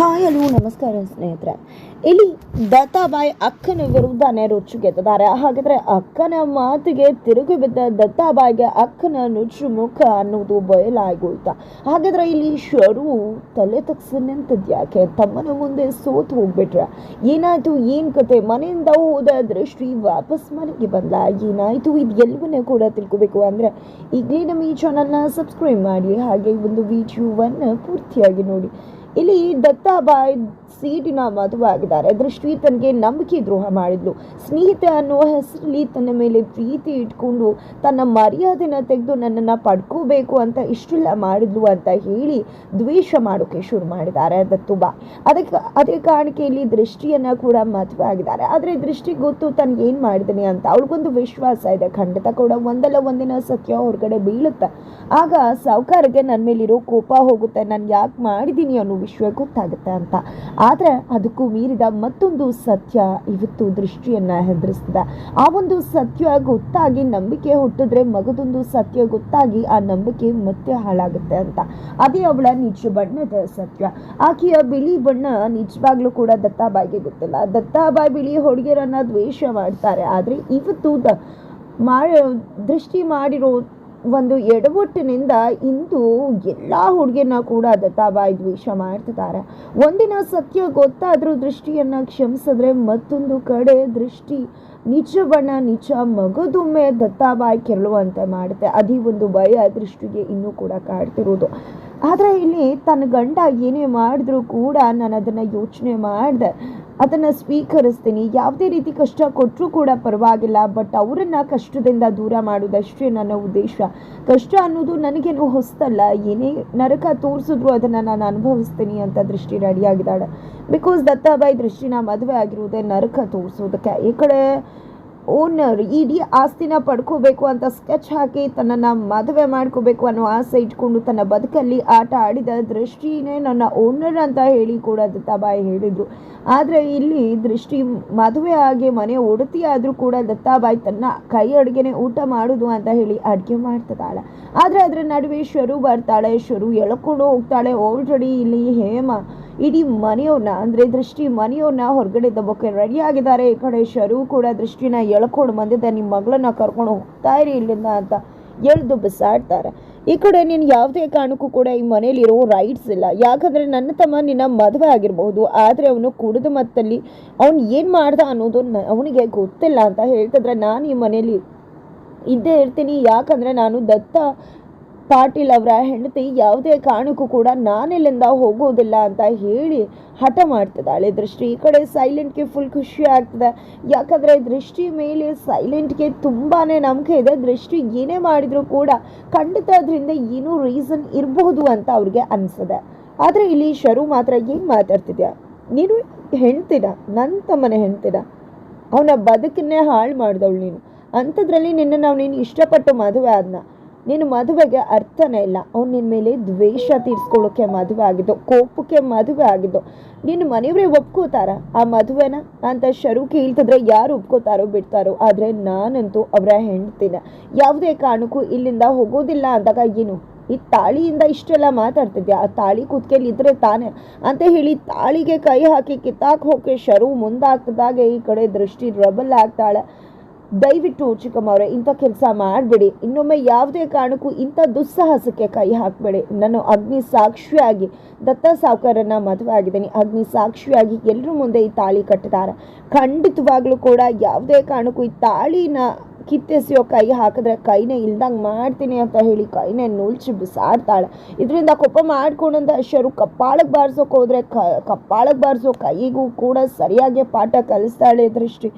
Hi, hello, ನಮಸ್ಕಾರ ಸ್ನೇಹಿತರೆ. ಇಲ್ಲಿ ದತ್ತಾಬಾಯಿ ಅಕ್ಕನ ವಿರುದ್ಧ ನುಚ್ಚು ಗೆದ್ದಿದ್ದಾರೆ. ಹಾಗಾದ್ರೆ ಅಕ್ಕನ ಮಾತಿಗೆ ತಿರುಗಿ ಬಿದ್ದ ದತ್ತಾಬಾಯಿಗೆ ಅಕ್ಕನ ನುಚ್ಚು ಮುಖ ಅನ್ನೋದು ಬಯಲಾಗೋಯ್ತ? ಹಾಗಾದ್ರೆ ಇಲ್ಲಿ ಶರು ತಲೆ ತಗ್ಸಿ ನಿಂತಿದ್ಯಾಕೆ ತಮ್ಮನ ಮುಂದೆ ಸೋತು ಹೋಗ್ಬಿಟ್ರೆ ಏನಾಯ್ತು? ಏನು ಕತೆ? ಮನೆಯಿಂದ ಹೋದ ದೃಷ್ಟಿ ವಾಪಸ್ ಮನೆಗೆ ಬಂದ ಏನಾಯಿತು? ಇದು ಎಲ್ಲವನ್ನ ಕೂಡ ತಿಳ್ಕೊಬೇಕು ಅಂದ್ರೆ ಈಗಲೇ ನಮ್ಮ ಈ ಚಾನಲ್ನ ಸಬ್ಸ್ಕ್ರೈಬ್ ಮಾಡಿ. ಹಾಗೆ ಒಂದು ವಿಡಿಯೋವನ್ನು ಪೂರ್ತಿಯಾಗಿ ನೋಡಿ. ಇಲ್ಲಿ ದತ್ತಾಬಾಯ್ ಸೀಟಿನ ಮದುವೆ ಆಗಿದ್ದಾರೆ ದೃಷ್ಟಿ ತನಗೆ ನಂಬಿಕೆ ದ್ರೋಹ ಮಾಡಿದ್ಲು. ಸ್ನೇಹಿತೆ ಅನ್ನೋ ಹೆಸರಲ್ಲಿ ತನ್ನ ಮೇಲೆ ಪ್ರೀತಿ ಇಟ್ಕೊಂಡು ತನ್ನ ಮರ್ಯಾದೆನ ತೆಗೆದು ನನ್ನನ್ನು ಪಡ್ಕೋಬೇಕು ಅಂತ ಇಷ್ಟೆಲ್ಲ ಮಾಡಿದ್ಲು ಅಂತ ಹೇಳಿ ದ್ವೇಷ ಮಾಡೋಕೆ ಶುರು ಮಾಡಿದ್ದಾರೆ ದತ್ತುಬಾ. ಅದಕ್ಕೆ ಅದೇ ಕಾರಣಕ್ಕೆ ದೃಷ್ಟಿಯನ್ನ ಕೂಡ ಮದುವೆ ಆಗಿದ್ದಾರೆ ಆದರೆ ದೃಷ್ಟಿ ಗೊತ್ತು ತನ್ಗೆ ಏನು ಮಾಡಿದ್ದೀನಿ ಅಂತ. ಅವಳಿಗೊಂದು ವಿಶ್ವಾಸ ಇದೆ. ಖಂಡಿತ ಕೂಡ ಒಂದಲ್ಲ ಒಂದಿನ ಸತ್ಯ ಹೊರಗಡೆ ಬೀಳುತ್ತೆ. ಆಗ ಸಾವುಕಾರಿಗೆ ನನ್ನ ಮೇಲಿರೋ ಕೋಪ ಹೋಗುತ್ತೆ. ನಾನು ಯಾಕೆ ಮಾಡಿದ್ದೀನಿ ಅನ್ನೋ ವಿಷಯ ಗೊತ್ತಾಗುತ್ತೆ ಅಂತ. ಆದರೆ ಅದಕ್ಕೂ ಮೀರಿದ ಮತ್ತೊಂದು ಸತ್ಯ ಇವತ್ತು ದೃಷ್ಟಿಯನ್ನು ಹೆದರಿಸ್ತದೆ. ಆ ಒಂದು ಸತ್ಯ ಗೊತ್ತಾಗಿ ನಂಬಿಕೆ ಹುಟ್ಟಿದ್ರೆ ಮಗದೊಂದು ಸತ್ಯ ಗೊತ್ತಾಗಿ ಆ ನಂಬಿಕೆ ಮತ್ತೆ ಹಾಳಾಗುತ್ತೆ ಅಂತ. ಅದೇ ಅವಳ ನಿಜ ಬಣ್ಣದ ಸತ್ಯ. ಆಕೆಯ ಬಿಳಿ ಬಣ್ಣ ನಿಜವಾಗ್ಲೂ ಕೂಡ ದತ್ತಾಬಾಯಿಗೆ ಗೊತ್ತಿಲ್ಲ. ದತ್ತಾಬಾಯಿ ಬಿಳಿ ಹುಡುಗಿಯರನ್ನ ದ್ವೇಷ ಮಾಡ್ತಾರೆ. ಆದರೆ ಇವತ್ತು ದ ದೃಷ್ಟಿ ಮಾಡಿರೋ ಒಂದು ಎಡವಟ್ಟಿನಿಂದ ಇಂದು ಎಲ್ಲ ಹುಡುಗಿನ ಕೂಡ ದತ್ತಾಬಾಯಿ ದ್ವೇಷ ಮಾಡ್ತಿದ್ದಾರೆ. ಒಂದಿನ ಸತ್ಯ ಗೊತ್ತಾದರೂ ದೃಷ್ಟಿಯನ್ನ ಕ್ಷಮಿಸಿದ್ರೆ ಮತ್ತೊಂದು ಕಡೆ ದೃಷ್ಟಿ ನಿಜ ಬಣ್ಣ, ನಿಜ ಮಗದೊಮ್ಮೆ ದತ್ತಾಬಾಯಿ ಕೆರಳುವಂತೆ ಮಾಡುತ್ತೆ. ಅದೇ ಒಂದು ಭಯ ದೃಷ್ಟಿಗೆ ಇನ್ನೂ ಕೂಡ ಕಾಡ್ತಿರೋದು. ಆದರೆ ಇಲ್ಲಿ ತನ್ನ ಗಂಡ ಏನೇ ಮಾಡಿದ್ರೂ ಕೂಡ ನಾನು ಅದನ್ನು ಯೋಚನೆ ಮಾಡಿದೆ. ಅದನ್ನು ಸ್ವೀಕರಿಸ್ತೀನಿ. ಯಾವುದೇ ರೀತಿ ಕಷ್ಟ ಕೊಟ್ಟರೂ ಕೂಡ ಪರವಾಗಿಲ್ಲ ಬಟ್ ಅವರನ್ನು ಕಷ್ಟದಿಂದ ದೂರ ಮಾಡೋದಷ್ಟೇ ನನ್ನ ಉದ್ದೇಶ. ಕಷ್ಟ ಅನ್ನೋದು ನನಗೇನು ಹೊಸ್ತಲ್ಲ. ಏನೇ ನರಕ ತೋರಿಸಿದ್ರು ಅದನ್ನು ನಾನು ಅನುಭವಿಸ್ತೀನಿ ಅಂತ ದೃಷ್ಟಿ ರೆಡಿಯಾಗಿದ್ದಾಳೆ. ಬಿಕಾಸ್ ದತ್ತಾಬಾಯಿ ದೃಷ್ಟಿನ ಮದುವೆ ಆಗಿರುವುದೇ ನರಕ ತೋರಿಸೋದಕ್ಕೆ. ಈ ಕಡೆ ಓನರ್ ಇಡೀ ಆಸ್ತಿನ ಪಡ್ಕೋಬೇಕು ಅಂತ ಸ್ಕೆಚ್ ಹಾಕಿ ತನ್ನನ್ನು ಮದುವೆ ಮಾಡ್ಕೋಬೇಕು ಅನ್ನೋ ಆಸೆ ಇಟ್ಕೊಂಡು ತನ್ನ ಬದುಕಲ್ಲಿ ಆಟ ಆಡಿದ ದೃಷ್ಟಿನೇ ನನ್ನ ಓನರ್ ಅಂತ ಹೇಳಿ ಕೂಡ ದತ್ತಾಬಾಯಿ ಹೇಳಿದರು. ಆದರೆ ಇಲ್ಲಿ ದೃಷ್ಟಿ ಮದುವೆ ಆಗಿ ಮನೆ ಒಡತಿ ಆದರೂ ಕೂಡ ದತ್ತಾಬಾಯಿ ತನ್ನ ಕೈ ಅಡುಗೆನೆ ಊಟ ಮಾಡೋದು ಅಂತ ಹೇಳಿ ಅಡುಗೆ ಮಾಡ್ತಿದ್ದಾಳೆ. ಆದರೆ ಅದರ ನಡುವೆ ಶರು ಬರ್ತಾಳೆ, ಶರು ಎಳ್ಕೊಂಡು ಹೋಗ್ತಾಳೆ. ಆಲ್ರೆಡಿ ಇಲ್ಲಿ ಹೇಮ ಇಡೀ ಮನೆಯವ್ರನ್ನ ಅಂದರೆ ದೃಷ್ಟಿ ಮನೆಯವ್ರನ್ನ ಹೊರಗಡೆ ದಬ್ಬಕ್ಕೆ ರೆಡಿ ಆಗಿದ್ದಾರೆ. ಈ ಕಡೆ ಶರು ಕೂಡ ದೃಷ್ಟಿನ ಎಳ್ಕೊಂಡು ಬಂದಿದ್ದೆ ನಿಮ್ಮ ಮಗಳನ್ನ ಕರ್ಕೊಂಡು ಹೋಗ್ತಾ ಇರಿ ಇಲ್ಲಿಂದ ಅಂತ ಎಳ್ದು ಬಿಸಾಡ್ತಾರೆ. ಈ ಕಡೆ ನೀನು ಯಾವುದೇ ಕಾರಣಕ್ಕೂ ಕೂಡ ಈ ಮನೇಲಿರೋ ರೈಟ್ಸ್ ಇಲ್ಲ. ಯಾಕಂದರೆ ನನ್ನ ತಮ್ಮ ನಿನ್ನ ಮದುವೆ ಆಗಿರಬಹುದು. ಆದರೆ ಅವನು ಕುಡಿದು ಮತ್ತಲ್ಲಿ ಅವನು ಏನು ಮಾಡ್ದ ಅನ್ನೋದು ಅವನಿಗೆ ಗೊತ್ತಿಲ್ಲ ಅಂತ ಹೇಳ್ತಿದ್ರೆ ನಾನು ಈ ಮನೇಲಿ ಇದ್ದೇ ಇರ್ತೀನಿ. ಯಾಕಂದರೆ ನಾನು ದತ್ತ ಪಾಟೀಲ್ ಅವರ ಹೆಂಡತಿ ಯಾವುದೇ ಕಾರಣಕ್ಕೂ ಕೂಡ ನಾನಿಲ್ಲಿಂದ ಹೋಗೋದಿಲ್ಲ ಅಂತ ಹೇಳಿ ಹಠ ಮಾಡ್ತಿದ್ದಾಳೆ. ದೃಷ್ಟಿ ಈ ಕಡೆ ಸೈಲೆಂಟ್ಗೆ ಫುಲ್ ಖುಷಿ ಆಗ್ತದೆ. ಯಾಕಂದರೆ ದೃಷ್ಟಿ ಮೇಲೆ ಸೈಲೆಂಟ್ಗೆ ತುಂಬಾ ನಂಬಿಕೆ ಇದೆ. ದೃಷ್ಟಿ ಏನೇ ಮಾಡಿದರೂ ಕೂಡ ಖಂಡಿತ ಅದರಿಂದ ಏನೂ ರೀಸನ್ ಇರಬಹುದು ಅಂತ ಅವ್ರಿಗೆ ಅನಿಸಿದೆ. ಆದರೆ ಇಲ್ಲಿ ಶರು ಮಾತ್ರ ಏನು ಮಾತಾಡ್ತಿದ್ಯಾ? ನೀನು ಹೆಣ್ತಿದ ನನ್ನ ತಮ್ಮನ ಹೆಣ್ತಿದ ಅವನ ಬದುಕನ್ನೇ ಹಾಳು ಮಾಡಿದವಳು ನೀನು. ಅಂಥದ್ರಲ್ಲಿ ನಿನ್ನನ್ನು ನಾವು ನೀನು ಇಷ್ಟಪಟ್ಟು ಮದುವೆ ಆದ್ನ. ನಿನ್ನ ಮದುವೆಗೆ ಅರ್ಥನೇ ಇಲ್ಲ. ಅವ್ನು ನಿನ್ನ ಮೇಲೆ ದ್ವೇಷ ತೀರ್ಸ್ಕೊಳ್ಳೋಕೆ ಮದುವೆ ಆಗಿದ್ದು, ಕೋಪಕ್ಕೆ ಮದುವೆ ಆಗಿದ್ದು. ನಿನ್ನ ಮನೆಯವರೇ ಒಪ್ಕೋತಾರ? ಆ ಮದುವೆನ? ಅಂತ ಶರು ಕೇಳ್ತಿದ್ರೆ ಯಾರು ಒಪ್ಕೋತಾರೋ ಬಿಡ್ತಾರೋ? ಆದರೆ ನಾನಂತೂ ಅವರ ಹೆಂಡ್ತಿನ ಯಾವುದೇ ಕಾರಣಕ್ಕೂ ಇಲ್ಲಿಂದ ಹೋಗೋದಿಲ್ಲ ಅಂದಾಗ ಏನು? ಈ ತಾಳಿಯಿಂದ ಇಷ್ಟೆಲ್ಲ ಮಾತಾಡ್ತಿದ್ಯಾ? ಆ ತಾಳಿ ಇದ್ರೆ ತಾನೆ? ಅಂತ ಹೇಳಿ ತಾಳಿಗೆ ಕೈ ಹಾಕಿ ಕಿತ್ತಾಕ್ ಹೋಗಿ ಶರು ಮುಂದಾಗ್ತದಾಗ ಈ ಕಡೆ ದೃಷ್ಟಿ ರಬಲ್ ಆಗ್ತಾಳೆ. ದಯವಿಟ್ಟು ಚಿಕ್ಕಮ್ಮ ಅವರೇ ಇಂಥ ಕೆಲಸ ಮಾಡಬೇಡಿ. ಇನ್ನೊಮ್ಮೆ ಯಾವುದೇ ಕಾರಣಕ್ಕೂ ಇಂಥ ದುಸ್ಸಾಹಸಕ್ಕೆ ಕೈ ಹಾಕಬೇಡಿ. ನಾನು ಅಗ್ನಿ ಸಾಕ್ಷಿಯಾಗಿ, ದತ್ತ ಸಾವುಕಾರನ್ನ ಮದುವೆ ಆಗಿದ್ದೀನಿ. ಅಗ್ನಿ ಸಾಕ್ಷಿಯಾಗಿ ಎಲ್ಲರೂ ಮುಂದೆ ಈ ತಾಳಿ ಕಟ್ಟಿದ್ದಾರೆ. ಖಂಡಿತವಾಗ್ಲೂ ಕೂಡ ಯಾವುದೇ ಕಾರಣಕ್ಕೂ ಈ ತಾಳಿನ ಕಿತ್ತೆಸೆಯೋ ಕೈ ಹಾಕಿದ್ರೆ ಕೈನೇ ಇಲ್ದಂಗೆ ಮಾಡ್ತೀನಿ ಅಂತ ಹೇಳಿ ಕೈನೇ ನುಲ್ಚಿ ಬಿಸಾಡ್ತಾಳೆ. ಇದರಿಂದ ಕೋಪ ಮಾಡ್ಕೊಂಡಂತ ಶರು ಕಪ್ಪಾಳಕ್ಕೆ ಬಾರಿಸೋಕೆ ಹೋದ್ರೆ ಕ, ಕಪ್ಪಾಳಕ್ಕೆ ಬಾರಿಸೋ ಕೈಗೂ ಕೂಡ ಸರಿಯಾಗಿ ಪಾಠ ಕಲಿಸ್ತಾಳೆ ದೃಷ್ಟಿ.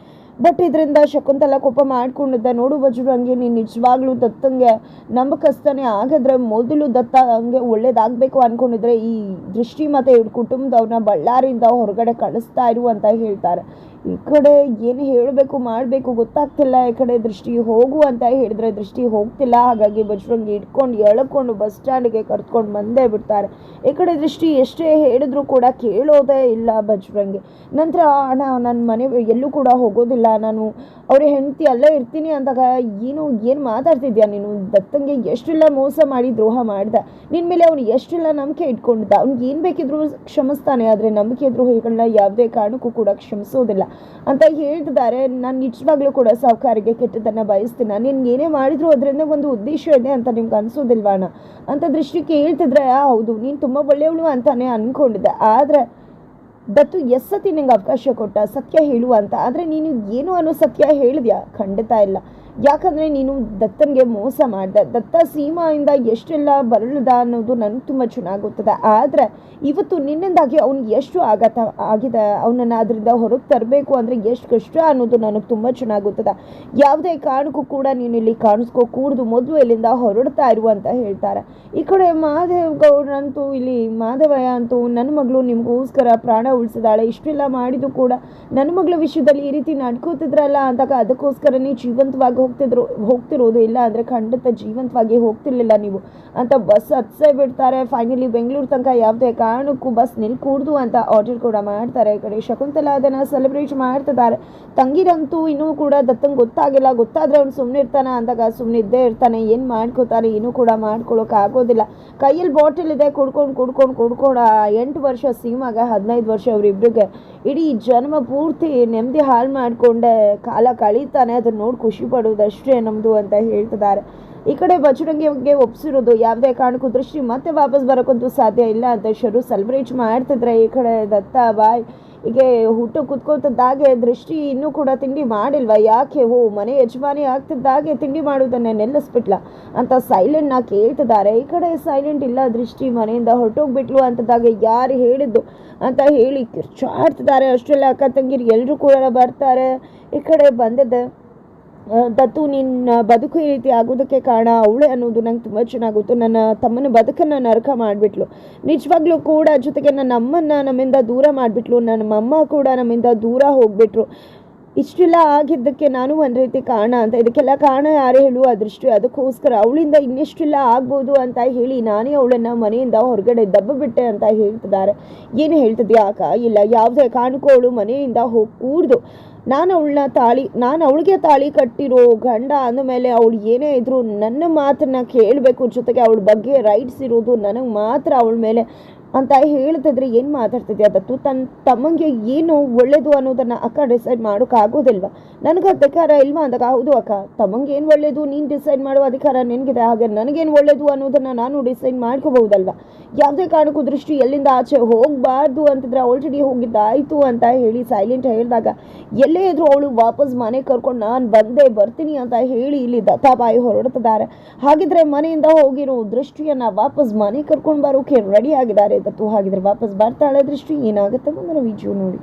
ಬಟ್ ಇದರಿಂದ ಶಕುಂತಲ ಕೋಪ ಮಾಡ್ಕೊಂಡಿದ್ದ ನೋಡು ಬಜುರಂಗೆ ನೀನು ನಿಜವಾಗ್ಲೂ ದತ್ತಂಗೆ ನಂಬಕಸ್ತಾನೆ ಆಗಿದ್ರೆ ಮೊದಲು ದತ್ತ ಹಂಗೆ ಒಳ್ಳೇದಾಗಬೇಕು ಅಂದ್ಕೊಂಡಿದ್ರೆ ಈ ದೃಷ್ಟಿ ಮತ್ತೆ ಇವ್ರ ಕುಟುಂಬದವ್ರನ್ನ ಬಳ್ಳಾರಿಯಿಂದ ಹೊರಗಡೆ ಕಳಿಸ್ತಾ ಇರು ಅಂತ ಹೇಳ್ತಾರೆ. ಈ ಕಡೆ ಏನು ಹೇಳಬೇಕು, ಮಾಡಬೇಕು ಗೊತ್ತಾಗ್ತಿಲ್ಲ. ಈ ಕಡೆ ದೃಷ್ಟಿ ಹೋಗು ಅಂತ ಹೇಳಿದ್ರೆ ದೃಷ್ಟಿ ಹೋಗ್ತಿಲ್ಲ. ಹಾಗಾಗಿ ಬಜರಂಗಿ ಇಟ್ಕೊಂಡು ಎಳ್ಕೊಂಡು ಬಸ್ ಸ್ಟ್ಯಾಂಡ್ಗೆ ಕರ್ತ್ಕೊಂಡು ಬಂದೇ ಬಿಡ್ತಾರೆ. ಈ ಕಡೆ ದೃಷ್ಟಿ ಎಷ್ಟೇ ಹೇಳಿದ್ರು ಕೂಡ ಕೇಳೋದೇ ಇಲ್ಲ ಬಜರಂಗಿ. ನಂತರ, ಅಣ್ಣ ನನ್ನ ಮನೆ ಎಲ್ಲೂ ಕೂಡ ಹೋಗೋದಿಲ್ಲ. ನಾನು ಅವ್ರ ಹೆಂಡತಿ ಅಲ್ಲೇ ಇರ್ತೀನಿ ಅಂದಾಗ, ಏನು ಏನು ಮಾತಾಡ್ತಿದ್ಯಾ ನೀನು? ದತ್ತಂಗೆ ಎಷ್ಟೆಲ್ಲ ಮೋಸ ಮಾಡಿ, ದ್ರೋಹ ಮಾಡ್ದ. ನಿನ್ನ ಮೇಲೆ ಅವನು ಎಷ್ಟೆಲ್ಲ ನಂಬಿಕೆ ಇಟ್ಕೊಂಡಿದ್ದ. ಅವ್ನಿಗೆ ಏನು ಬೇಕಿದ್ರು ಕ್ಷಮಿಸ್ತಾನೆ. ಆದರೆ ನಂಬಿಕೆ ದ್ರೋಹಿಗಳನ್ನ ಯಾವುದೇ ಕಾರಣಕ್ಕೂ ಕೂಡ ಕ್ಷಮಿಸೋದಿಲ್ಲ. ಅಂತ ಹೇಳ್ತಿದ್ದಾರೆ. ನಾನು ನಿಜವಾಗ್ಲೂ ಕೂಡ ಸಾಹುಕಾರಿಗೆ ಕೆಟ್ಟದನ್ನು ಬಯಸ್ತೀನಿ. ನಿನ್ಗೆ ಏನೇ ಮಾಡಿದ್ರು ಅದರಿಂದ ಒಂದು ಉದ್ದೇಶ ಇದೆ ಅಂತ ನಿಮ್ಗೆ ಅನ್ಸೋದಿಲ್ವಾ ಅಣ್ಣ? ಅಂತ ದೃಷ್ಟಿ ಕೇಳ್ತಿದ್ರೆ ಆ, ಹೌದು ನೀನು ತುಂಬ ಒಳ್ಳೆಯವಳು ಅಂತಾನೆ ಅನ್ಕೊಂಡಿದ್ದೆ. ಆದರೆ ದತ್ತು ಎಸ್ ಸತಿ ನಿಂಗೆ ಅವಕಾಶ ಕೊಟ್ಟ ಸತ್ಯ ಹೇಳುವ ಅಂತ. ಆದರೆ ನೀನು ಏನು ಅನ್ನೋ ಸತ್ಯ ಹೇಳಿದ್ಯಾ? ಖಂಡಿತ ಇಲ್ಲ. ಯಾಕಂದರೆ ನೀನು ದತ್ತನಿಗೆ ಮೋಸ ಮಾಡಿದೆ ದತ್ತ ಸೀಮಾಯಿಂದ ಎಷ್ಟೆಲ್ಲ ಬರಲದ ಅನ್ನೋದು ನನಗೆ ತುಂಬ ಚೆನ್ನಾಗಿ ಗೊತ್ತದೆ ಆದರೆ ಇವತ್ತು ನಿನ್ನಿಂದಾಗಿ ಅವ್ನಿಗೆ ಎಷ್ಟು ಆಘಾತ ಆಗಿದೆ, ಅವನನ್ನು ಅದರಿಂದ ಹೊರಗೆ ತರಬೇಕು ಅಂದರೆ ಎಷ್ಟು ಕಷ್ಟ ಅನ್ನೋದು ನನಗೆ ತುಂಬ ಚೆನ್ನಾಗಿ ಗೊತ್ತದೆ ಯಾವುದೇ ಕಾರಣಕ್ಕೂ ಕೂಡ ನೀನು ಇಲ್ಲಿ ಕಾಣಿಸ್ಕೋ ಕೂಡ್ದು ಮೊದಲು ಇಲ್ಲಿಂದ ಹೊರಡ್ತಾ ಇರು ಅಂತ ಹೇಳ್ತಾರೆ. ಈ ಕಡೆ ಮಾದೇವ್ ಗೌಡ್ರಂತೂ ಇಲ್ಲಿ ಮಾದೇವಯ್ಯ ಅಂತೂ ನನ್ನ ಮಗಳು ನಿಮಗೋಸ್ಕರ ಪ್ರಾಣ ಉಳಿಸಿದಾಳೆ, ಇಷ್ಟೆಲ್ಲ ಮಾಡಿದ್ದು ಕೂಡ ನನ್ನ ಮಗಳ ವಿಷಯದಲ್ಲಿ ಈ ರೀತಿ ನಡ್ಕೋತಿದ್ರಲ್ಲ ಅಂದಾಗ ಅದಕ್ಕೋಸ್ಕರನೇ ಜೀವಂತವಾಗಿ ಹೋಗ್ತಿದ್ರು ಹೋಗ್ತಿರೋದು ಇಲ್ಲ ಅಂದರೆ ಖಂಡಿತ ಜೀವಂತವಾಗಿ ಹೋಗ್ತಿರ್ಲಿಲ್ಲ ನೀವು. ಅಂತ ಬಸ್ ಹತ್ಸೇ ಬಿಡ್ತಾರೆ. ಫೈನಲಿ ಬೆಂಗಳೂರು ತನಕ ಯಾವುದೇ ಕಾರಣಕ್ಕೂ ಬಸ್ ನಿಲ್ಕೂಡ್ದು ಅಂತ ಆರ್ಡರ್ ಕೂಡ ಮಾಡ್ತಾರೆ. ಈ ಕಡೆ ಶಕುಂತಲಾ ಅದನ್ನು ಸೆಲೆಬ್ರೇಟ್ ಮಾಡ್ತಿದ್ದಾರೆ. ತಂಗಿರಂತೂ ಇನ್ನೂ ಕೂಡ ದತ್ತಂಗೆ ಗೊತ್ತಾಗಿಲ್ಲ. ಗೊತ್ತಾದರೆ ಅವ್ನು ಸುಮ್ಮನೆ ಇರ್ತಾನೆ ಅಂದಾಗ ಸುಮ್ಮನೆ ಇದ್ದೇ ಇರ್ತಾನೆ. ಏನು ಮಾಡ್ಕೋತಾನೆ ಏನೂ ಕೂಡ ಮಾಡ್ಕೊಳ್ಳೋಕೆ ಆಗೋದಿಲ್ಲ. ಕೈಯಲ್ಲಿ ಬಾಟಲ್ ಇದೆ. ಕುಡ್ಕೊಂಡು ಕುಡ್ಕೊಂಡು ಕುಡ್ಕೊಂಡು ಎಂಟು ವರ್ಷ ಸೀಮಾಗ, ಹದಿನೈದು ವರ್ಷ ಅವರಿಬ್ಬರಿಗೆ ಇಡೀ ಜನ್ಮ ಪೂರ್ತಿ ನೆಮ್ಮದಿ ಹಾಳು ಮಾಡಿಕೊಂಡೆ. ಕಾಲ ಕಳೀತಾನೆ. ಅದನ್ನ ನೋಡಿ ಖುಷಿ ಪಡೋದಷ್ಟೇ ನಮ್ಮದು ಅಂತ ಹೇಳ್ತಿದ್ದಾರೆ. ಈ ಕಡೆ ಬಜರಂಗಿಗೆ ಒಪ್ಸಿರೋದು ಯಾವುದೇ ಕಾರಣಕ್ಕೂ ದೃಷ್ಟಿ ಮತ್ತೆ ವಾಪಸ್ ಬರೋಕ್ಕಂತೂ ಸಾಧ್ಯ ಇಲ್ಲ ಅಂತ ಶರು ಸೆಲೆಬ್ರೇಟ್ ಮಾಡ್ತಿದ್ರೆ ಈ ಕಡೆ ದತ್ತ ಬಾಯ್ ಹೀಗೆ ಹುಟ್ಟು ಕುತ್ಕೋತಿದ್ದಾಗೆ ದೃಷ್ಟಿ ಇನ್ನೂ ಕೂಡ ತಿಂಡಿ ಮಾಡಿಲ್ವಾ? ಯಾಕೆ? ಓ, ಮನೆ ಯಜಮಾನಿ ಆಗ್ತಿದ್ದಾಗೆ ತಿಂಡಿ ಮಾಡೋದನ್ನೇ ನೆಲ್ಲಿಸ್ಬಿಟ್ಲ ಅಂತ ಸೈಲೆಂಟ್ನ ಕೇಳ್ತಿದ್ದಾರೆ. ಈ ಕಡೆ ಸೈಲೆಂಟ್ ಇಲ್ಲ ದೃಷ್ಟಿ, ಮನೆಯಿಂದ ಹೊರಟೋಗ್ಬಿಟ್ಲು ಅಂತದಾಗ ಯಾರು ಹೇಳಿದ್ದು ಅಂತ ಹೇಳಿ ಕಿರ್ಚಾಡ್ತಿದ್ದಾರೆ. ಅಷ್ಟೆಲ್ಲ ಅಕ್ಕ ತಂಗಿರು ಎಲ್ಲರೂ ಕೂಡ ಬರ್ತಾರೆ. ಈ ಕಡೆ ಬಂದಿದ್ದೆ ದತ್ತು ನಿನ್ನ ಬದುಕು ಈ ರೀತಿ ಆಗೋದಕ್ಕೆ ಕಾರಣ ಅವಳೆ ಅನ್ನೋದು ನಂಗೆ ತುಂಬ ಚೆನ್ನಾಗಿ ಗೊತ್ತು ನನ್ನ ತಮ್ಮನ ಬದುಕನ್ನು ನರಕ ಮಾಡಿಬಿಟ್ಲು. ನಿಜವಾಗ್ಲೂ ಕೂಡ ಜೊತೆಗೆ ನನ್ನ ಅಮ್ಮನ ನಮ್ಮಿಂದ ದೂರ ಮಾಡಿಬಿಟ್ಲು. ನನ್ನ ಅಮ್ಮ ಕೂಡ ನಮ್ಮಿಂದ ದೂರ ಹೋಗ್ಬಿಟ್ರು. ಇಷ್ಟೆಲ್ಲ ಆಗಿದ್ದಕ್ಕೆ ನಾನು ಒಂದು ರೀತಿ ಕಾರಣ ಅಂತ. ಇದಕ್ಕೆಲ್ಲ ಕಾರಣ ಯಾರು ಹೇಳುವ ಅದೃಷ್ಟಿ ಅದಕ್ಕೋಸ್ಕರ ಅವಳಿಂದ ಇನ್ನೆಷ್ಟೆಲ್ಲ ಆಗ್ಬೋದು ಅಂತ ಹೇಳಿ ನಾನೇ ಅವಳನ್ನು ಮನೆಯಿಂದ ಹೊರಗಡೆ ದಬ್ಬಬಿಟ್ಟೆ ಅಂತ ಹೇಳ್ತಿದ್ದಾರೆ. ಏನು ಹೇಳ್ತಿದ್ದೆ ಆಕ ಇಲ್ಲ, ಯಾವುದೇ ಕಾರಣಕ್ಕೂ ಅವಳು ಮನೆಯಿಂದ ಹೋಗಿ ಕೂಡ್ದು ನಾನು ಅವಳನ್ನ ತಾಳಿ, ನಾನು ಅವಳಿಗೆ ತಾಳಿ ಕಟ್ಟಿರೋ ಗಂಡ ಅಂದಮೇಲೆ ಅವಳು ಏನೇ ಇದ್ದರೂ ನನ್ನ ಮಾತನ್ನ ಕೇಳಬೇಕು ಜೊತೆಗೆ ಅವಳ ಬಗ್ಗೆ ರೈಟ್ಸ್ ಇರೋದು ನನಗೆ ಮಾತ್ರ ಅವಳ ಮೇಲೆ ಅಂತ ಹೇಳ್ತಿದ್ರೆ ಏನು ಮಾತಾಡ್ತಿದ್ಯಾ ದತ್ತು? ತನ್ನ ತಮ್ಮಂಗೆ ಏನು ಒಳ್ಳೇದು ಅನ್ನೋದನ್ನು ಅಕ್ಕ ಡಿಸೈಡ್ ಮಾಡೋಕ್ಕಾಗೋದಿಲ್ವಾ ನನಗೆ ಅಧಿಕಾರ ಇಲ್ವಾ ಅಂದಾಗ? ಹೌದು ಅಕ್ಕ, ತಮ್ಮಂಗೆ ಏನು ಒಳ್ಳೇದು? ನೀನು ಡಿಸೈಡ್ ಮಾಡೋ ಅಧಿಕಾರ ನಿನಗಿದೆ, ಹಾಗೆ ನನಗೇನು ಒಳ್ಳೇದು ಅನ್ನೋದನ್ನು ನಾನು ಡಿಸೈಡ್ ಮಾಡ್ಕೋಬಹುದಲ್ವ? ಯಾವುದೇ ಕಾರಣಕ್ಕೂ ದೃಷ್ಟಿ ಎಲ್ಲಿಂದ ಆಚೆ ಹೋಗಬಾರ್ದು ಅಂತಿದ್ರೆ ಆಲ್ರೆಡಿ ಹೋಗಿದ್ದಾಯ್ತು ಅಂತ ಹೇಳಿ ಸೈಲೆಂಟ್ ಹೇಳಿದಾಗ, ಎಲ್ಲೇ ಇದ್ರು ಅವಳು ವಾಪಸ್ ಮನೆ ಕರ್ಕೊಂಡು ನಾನು ಬಂದೇ ಬರ್ತೀನಿ ಅಂತ ಹೇಳಿ ಇಲ್ಲಿ ದತ್ತಾಬಾಯಿ ಹೊರಡ್ತಿದ್ದಾರೆ. ಹಾಗಿದ್ರೆ ಮನೆಯಿಂದ ಹೋಗಿರೋ ದೃಷ್ಟಿಯನ್ನ ವಾಪಸ್ ಮನೆ ಕರ್ಕೊಂಡು ಬರೋಕೆ ರೆಡಿ ಆಗಿದ್ದಾರೆ ದತ್ತು ಹಾಗಿದ್ರೆ ವಾಪಸ್ ಬರ್ತಾಳೆ ದೃಷ್ಟಿ ಏನಾಗುತ್ತೆ ಮುಂದಿನ ವಿಡಿಯೋ ನೋಡಿ.